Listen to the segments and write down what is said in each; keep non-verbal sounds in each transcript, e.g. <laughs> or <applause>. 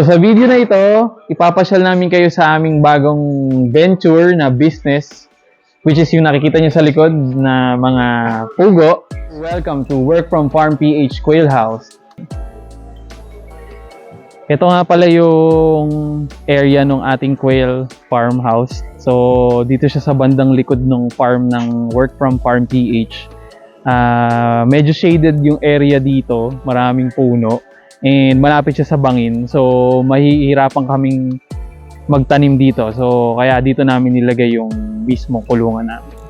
So sa video na ito, ipapasyal namin kayo sa aming bagong venture na business which is yung nakikita nyo sa likod na mga pugo. Welcome to Work from Farm PH Quail House. Ito nga pala yung area ng ating quail farmhouse. So, dito siya sa bandang likod ng farm ng Work from Farm PH. Ah, medyo shaded yung area dito, maraming puno. And malapit siya sa bangin. So, mahihirapan kaming magtanim dito. So, kaya dito namin nilagay yung mismong kulungan namin.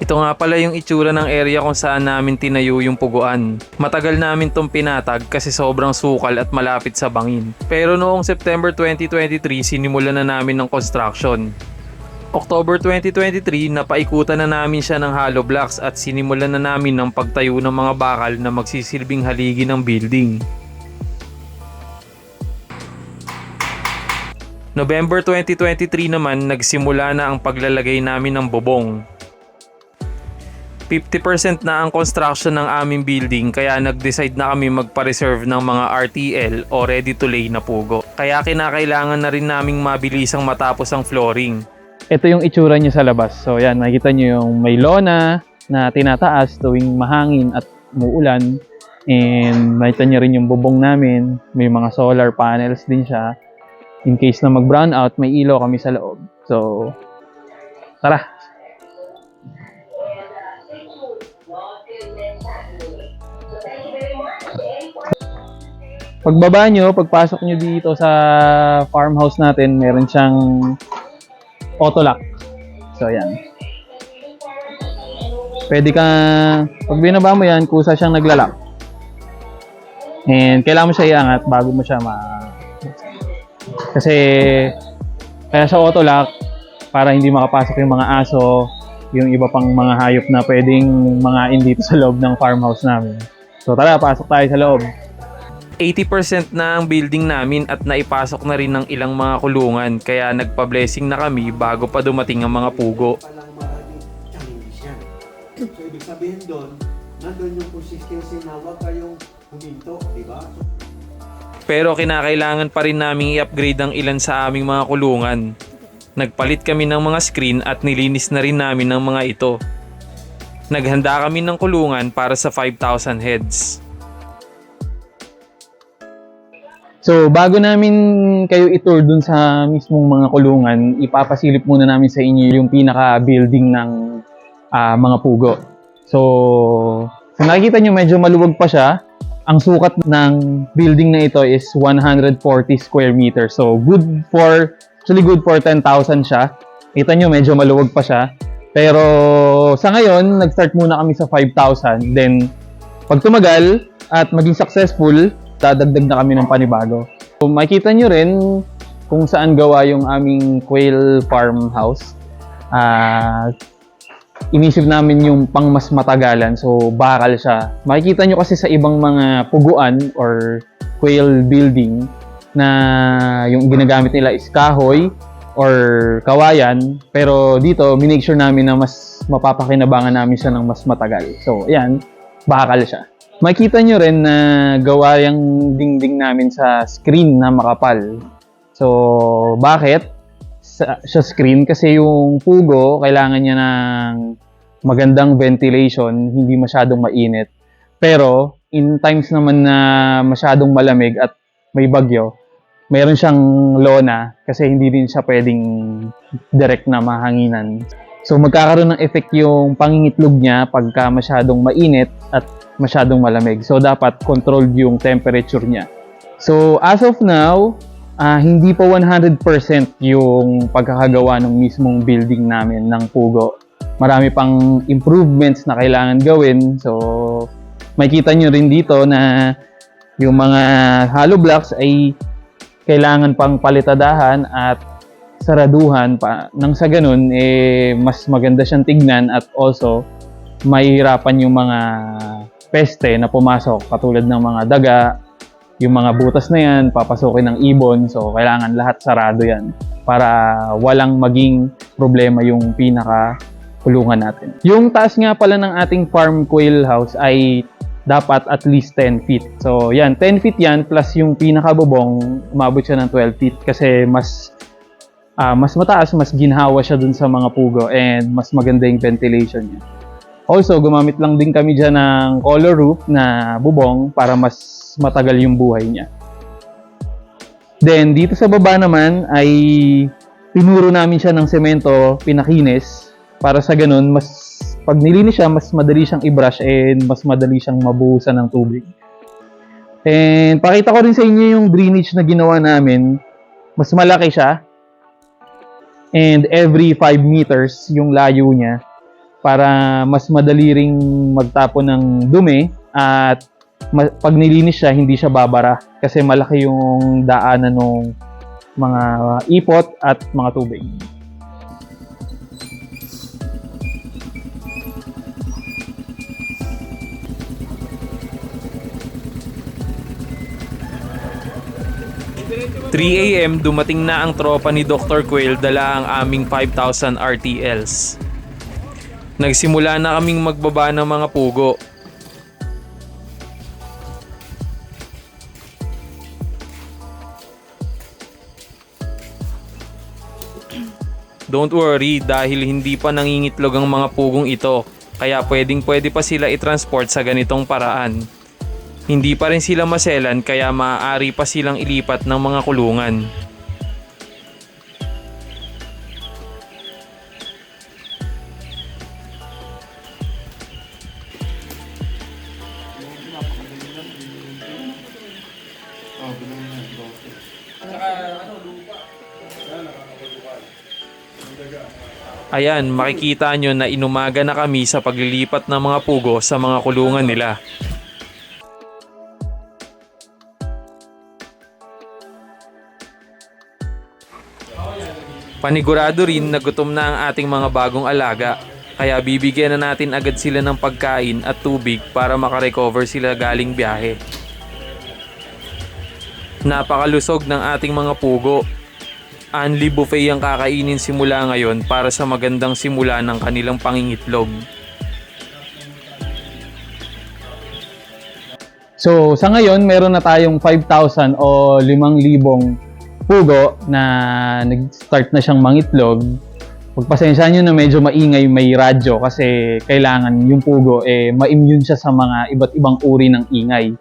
Ito nga pala yung itsura ng area kung saan namin tinayo yung puguan. Matagal namin tong pinatag kasi sobrang sukal at malapit sa bangin. Pero noong September 2023, sinimulan na namin ng construction. October 2023, napaikutan na namin siya ng hollow blocks at sinimulan na namin ng pagtayo ng mga bakal na magsisilbing haligi ng building. November 2023 naman, nagsimula na ang paglalagay namin ng bubong. 50% na ang construction ng aming building kaya nag-decide na kami magpa-reserve ng mga RTL o ready to lay na pugo. Kaya kinakailangan na rin naming mabilisang matapos ang flooring. ito yung itsura niya sa labas. So yan, nakikita niyo yung may lona na tinataas tuwing mahangin at muulan. And makita niyo rin yung bubong namin. May mga solar panels din siya. In case na mag-brown out, may ilaw kami sa loob. So, tara! Pagbaba nyo, pagpasok nyo dito sa farmhouse natin, meron siyang auto lock. So, ayan. Pwede ka, pag binaba mo yan, kusa siyang naglalak. And kailangan mo siya iangat bago mo siya ma... Kasi, kaya sa auto lock, para hindi makapasok yung mga aso, yung iba pang mga hayop na pwedeng mga dito sa loob ng farmhouse namin. So tara, pasok tayo sa loob. 80% na ang building namin at naipasok na rin ng ilang mga kulungan kaya nagpa-blessing na kami bago pa dumating ang mga pugo. So, ibig sabihin doon, nandun yung consistency na huwag kayong huminto, di ba? Pero kinakailangan pa rin naming i-upgrade ang ilan sa aming mga kulungan. Nagpalit kami ng mga screen at nilinis na rin namin ng mga ito. Naghanda kami ng kulungan para sa 5,000 heads. So, bago namin kayo i-tour dun sa mismong mga kulungan, ipapasilip muna namin sa inyo yung pinaka-building ng ah, mga pugo. So, kung nakikita nyo, medyo maluwag pa siya. Ang sukat ng building na ito is 140 square meters. So, good for, actually good for 10,000 siya. Kita nyo, medyo maluwag pa siya. Pero, sa ngayon, nag-start muna kami sa 5,000. Then, pag tumagal at maging successful, dadagdag na kami ng panibago. So, makikita nyo rin kung saan gawa yung aming quail farmhouse. Ah, inisip namin yung pang mas matagalan. So, bakal siya. Makikita nyo kasi sa ibang mga puguan or quail building na yung ginagamit nila is kahoy or kawayan. Pero dito, minake sure namin na mas mapapakinabangan namin siya ng mas matagal. So, ayan, bakal siya. Makita nyo rin na gawa yung dingding namin sa screen na makapal. So, bakit? Sa, sa screen kasi yung pugo, kailangan niya ng magandang ventilation, hindi masyadong mainit. Pero, in times naman na masyadong malamig at may bagyo, mayroon siyang lona kasi hindi din siya pwedeng direct na mahanginan. So magkakaroon ng effect yung pangingitlog niya pagka masyadong mainit at masyadong malamig. So dapat controlled yung temperature niya. So as of now, ah, hindi pa 100% yung pagkakagawa ng mismong building namin ng Pugo. Marami pang improvements na kailangan gawin. So makikita nyo rin dito na yung mga hollow blocks ay kailangan pang palitadahan at saraduhan pa nang sa ganun eh mas maganda siyang tignan at also mahihirapan yung mga peste na pumasok katulad ng mga daga yung mga butas na yan papasukin ng ibon so kailangan lahat sarado yan para walang maging problema yung pinaka kulungan natin yung taas nga pala ng ating farm quail house ay dapat at least 10 feet. So, yan, 10 feet yan plus yung pinakabubong, umabot siya ng 12 feet kasi mas ah, mas mataas, mas ginhawa siya dun sa mga pugo and mas maganda yung ventilation niya. Also, gumamit lang din kami dyan ng color roof na bubong para mas matagal yung buhay niya. Then, dito sa baba naman ay pinuro namin siya ng semento, pinakinis, para sa ganun, mas pag nilinis siya, mas madali siyang i-brush and mas madali siyang mabuhusan ng tubig. And pakita ko rin sa inyo yung drainage na ginawa namin. Mas malaki siya. And every 5 meters yung layo niya para mas madali ring magtapon ng dumi at pag nilinis siya, hindi siya babara kasi malaki yung daanan ng mga ipot at mga tubig. – 3 a.m. dumating na ang tropa ni Dr. Quail dala ang aming 5,000 RTLs. Nagsimula na kaming magbaba ng mga pugo. Don't worry dahil hindi pa nangingitlog ang mga pugong ito kaya pwedeng pwede pa sila i-transport sa ganitong paraan. Hindi pa rin sila maselan kaya maaari pa silang ilipat ng mga kulungan. Ayan, makikita nyo na inumaga na kami sa paglilipat ng mga pugo sa mga kulungan nila. Panigurado rin na gutom na ang ating mga bagong alaga. Kaya bibigyan na natin agad sila ng pagkain at tubig para makarecover sila galing biyahe. Napakalusog ng ating mga pugo. Anli buffet ang kakainin simula ngayon para sa magandang simula ng kanilang pangingitlog. So, sa ngayon, meron na tayong 5,000 o 5,000 pugo na nag-start na siyang mangitlog. Pagpasensya nyo na medyo maingay may radyo kasi kailangan yung pugo eh ma-immune siya sa mga iba't ibang uri ng ingay.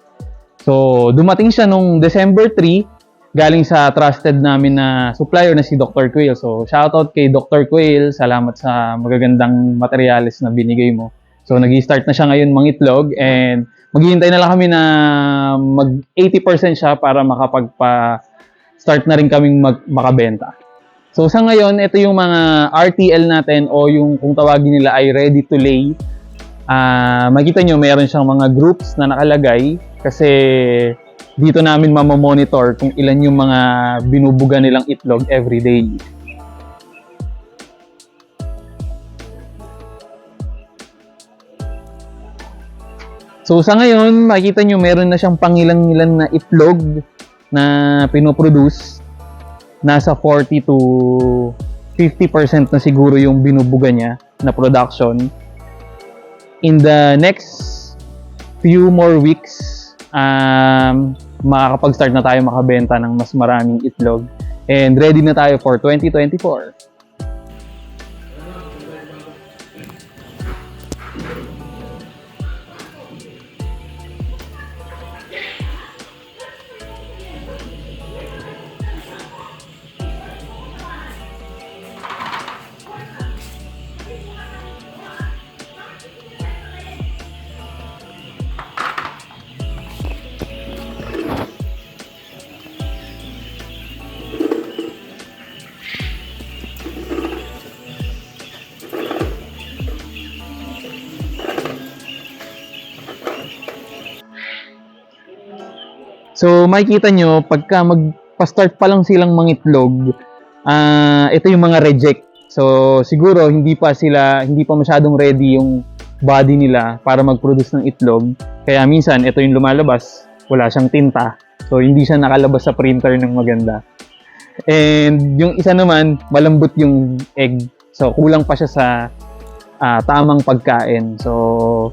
So, dumating siya nung December 3 galing sa trusted namin na supplier na si Dr. Quail. So, shoutout kay Dr. Quail. Salamat sa magagandang materials na binigay mo. So, nag-start na siya ngayon mangitlog and maghihintay na lang kami na mag 80% siya para makapagpa start na rin kaming mag, makabenta. So sa ngayon, ito yung mga RTL natin o yung kung tawagin nila ay ready to lay. Ah, makita nyo, meron siyang mga groups na nakalagay kasi dito namin mamamonitor kung ilan yung mga binubuga nilang itlog every day. So sa ngayon, makita nyo meron na siyang pangilang-ilan na itlog na pinoproduce. Nasa 40 to 50% na siguro yung binubuga niya na production. In the next few more weeks, um, makakapag-start na tayo makabenta ng mas maraming itlog. And ready na tayo for 2024. So, makikita nyo, pagka magpa-start pa lang silang mangitlog, ah ito yung mga reject. So, siguro, hindi pa sila, hindi pa masyadong ready yung body nila para mag-produce ng itlog. Kaya minsan, ito yung lumalabas, wala siyang tinta. So, hindi siya nakalabas sa printer ng maganda. And yung isa naman, malambot yung egg. So, kulang pa siya sa ah, tamang pagkain. So,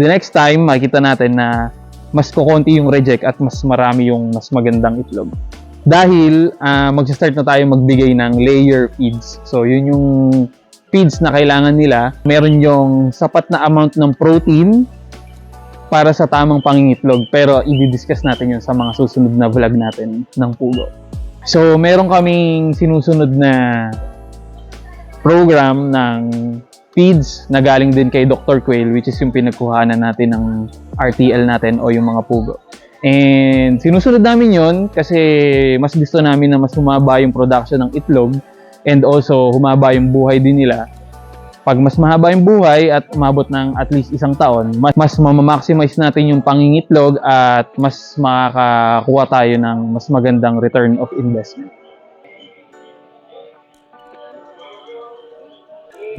the next time, makita natin na mas kukonti yung reject at mas marami yung mas magandang itlog. Dahil uh, magsa-start na tayo magbigay ng layer feeds. So, yun yung feeds na kailangan nila. Meron yung sapat na amount ng protein para sa tamang pangingitlog. Pero i-discuss natin yun sa mga susunod na vlog natin ng Pugo. So, meron kaming sinusunod na program ng feeds na galing din kay Dr. Quail which is yung pinagkuhanan natin ng RTL natin o yung mga pugo. And sinusunod namin yon kasi mas gusto namin na mas humaba yung production ng itlog and also humaba yung buhay din nila. Pag mas mahaba yung buhay at umabot ng at least isang taon, mas, mas mamamaximize natin yung pangingitlog at mas makakakuha tayo ng mas magandang return of investment.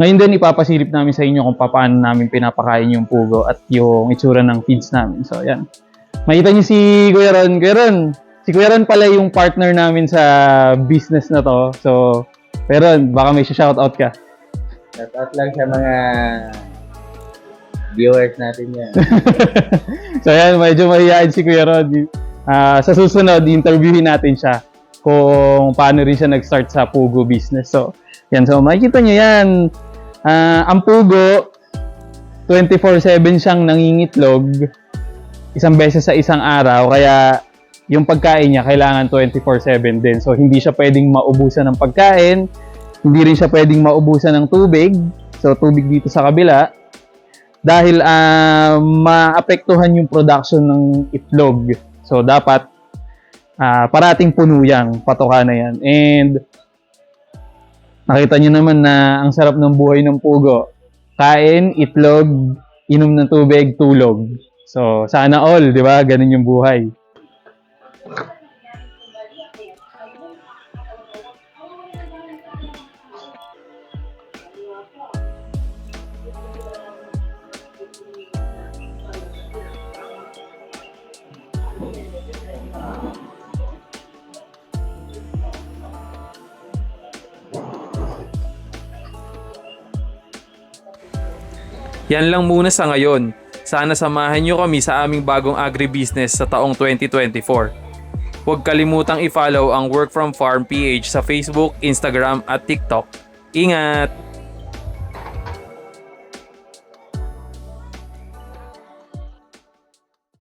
Ngayon din ipapasilip namin sa inyo kung paano namin pinapakain yung pugo at yung itsura ng feeds namin. So, yan. Makita niyo si Kuya Ron. Kuya Ron, si Kuya Ron pala yung partner namin sa business na to. So, Kuya Ron, baka may shoutout ka. Shoutout lang sa mga viewers natin yan. <laughs> so, yan, medyo mahihain si Kuya Ron. Ah, sa susunod, interviewin natin siya kung paano rin siya nag-start sa Pugo business. So, yan. So, makikita niyo yan. Ah, ang Pugo, 24-7 siyang nangingitlog isang beses sa isang araw. Kaya, yung pagkain niya kailangan 24-7 din. So, hindi siya pwedeng maubusan ng pagkain. Hindi rin siya pwedeng maubusan ng tubig. So, tubig dito sa kabila. Dahil ah, maapektuhan yung production ng itlog. So, dapat ah, parating puno yang patoka na yan. And, nakita nyo naman na ang sarap ng buhay ng pugo. Kain, itlog, inom ng tubig, tulog. So, sana all, di ba? Ganun yung buhay. Yan lang muna sa ngayon. Sana samahan nyo kami sa aming bagong agribusiness sa taong 2024. Huwag kalimutang i-follow ang Work From Farm PH sa Facebook, Instagram at TikTok. Ingat!